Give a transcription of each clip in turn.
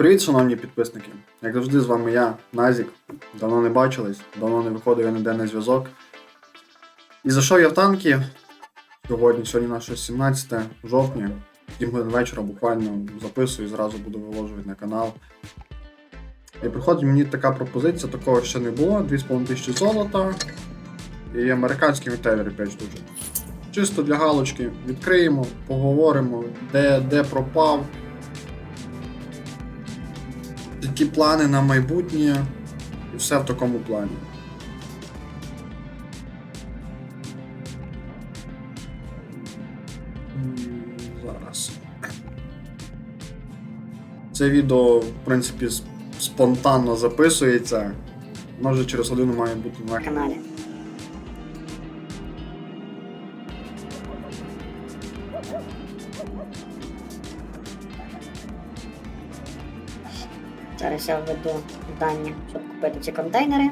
Привіт, шановні підписники! Як завжди, з вами я, Назік. Давно не бачились, давно не виходив я ніде на зв'язок. І зайшов я в танки. Сьогодні, сьогодні наше 17 жовтня. 7 годин вечора буквально записую і зразу буду виложувати на канал. І приходить мені така пропозиція, такого ще не було, 2,5 тисячі золота і американський метелер 5 штучок. Чисто для галочки відкриємо, поговоримо, де, де пропав, які плани на майбутнє і все в такому плані. Зараз. Це відео, в принципі, спонтанно записується. Може через годину має бути на каналі. Зараз я введу дані, щоб купити ці контейнери.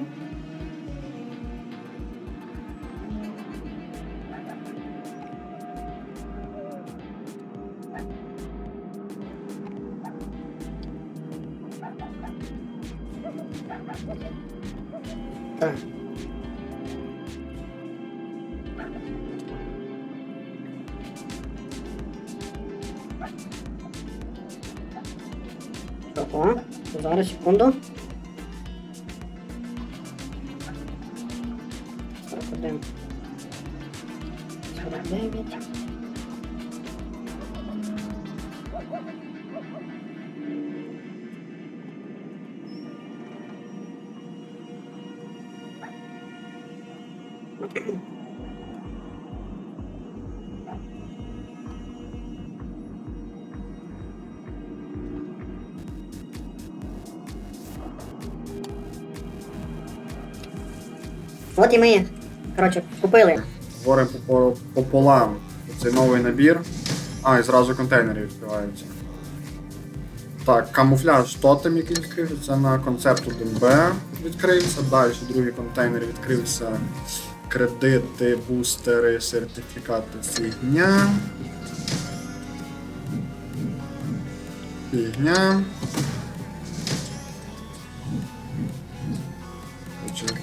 Так. Ого, guardare un secondo guardiamo sarà bene Thank you. От і ми, коротше, купили. Говоримо по- пополам. Це новий набір. А, і зразу контейнери відкриваються. Так, камуфляж тотем, який відкрився, на концепт 1Б відкрився. Далі другий контейнер відкрився. Кредити, бустери, сертифікати фігня. Фігня.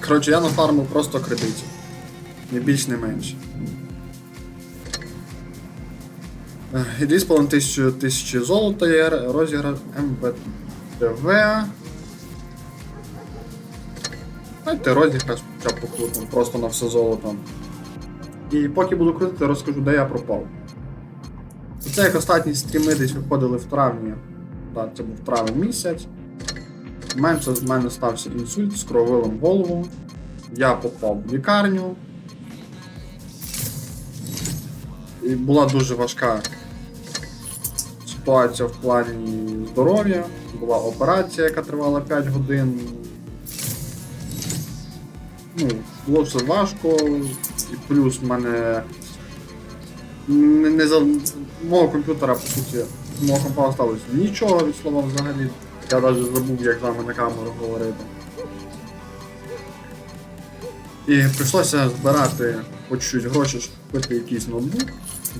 Коротше- я нафармив просто кредитів. Не більш, не менше. Е, І 2,5 тисячі, золота є розіграш МВТВ. Давайте розіграш покрутимо, просто на все золото. І поки буду крутити, розкажу, де я пропав. Це як останні стріми десь виходили в травні. Так, це був травень місяць. Менше з мене стався інсульт, скровилом голову. Я попав в лікарню. І була дуже важка ситуація в плані здоров'я. Була операція, яка тривала 5 годин. Ну, було все важко, і плюс в мене не, не за мого комп'ютера, по суті, з мого компа сталося нічого від слова взагалі. Я навіть забув, як з вами на камеру говорити. І прийшлося збирати по чуть-чуть гроші, купити якийсь ноутбук.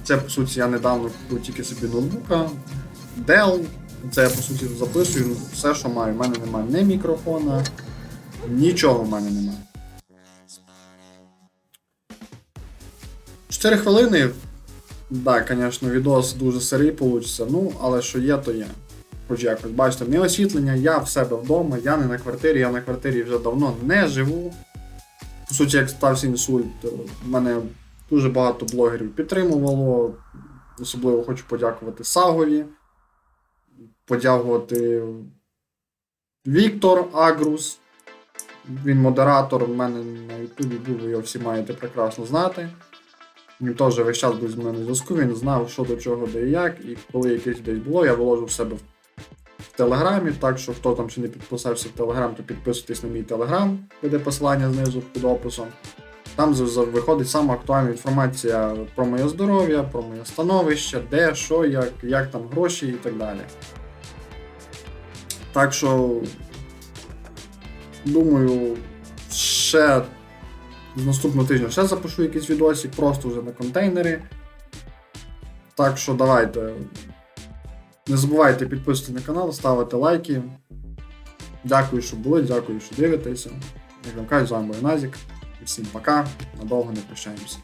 Це, по суті, я недавно купив тільки собі ноутбука. Dell. Це я по суті записую все, що маю. У мене немає ні мікрофона, нічого в мене немає. 4 хвилини. Так, звісно, відос дуже сирий вийде, ну, але що є, то є. Хоч якось, бачите, не освітлення, я в себе вдома, я не на квартирі, я на квартирі вже давно не живу. По суті, як стався інсульт, мене дуже багато блогерів підтримувало. Особливо хочу подякувати Сагові, подякувати Віктор Агрус. Він модератор в мене на Ютубі був, ви його всі маєте прекрасно знати. Він теж весь час був з мене на зв'язку, він знав, що до чого, де і як, і коли якесь десь було, я виложив в себе в в Телеграмі, так що хто там ще не підписався в Телеграм, то підписуйтесь на мій Телеграм, буде посилання знизу під описом. Там виходить сама актуальна інформація про моє здоров'я, про моє становище, де, що, як, як там гроші і так далі. Так що, думаю, ще з наступного тижня ще запишу якийсь відосик, просто вже на контейнери. Так що давайте Не забувайте підписувати на канал, ставити лайки. Дякую, що були, дякую, що дивитеся. Як вам кажуть, з вами був Назік. І всім пока. Надовго не прощаємося.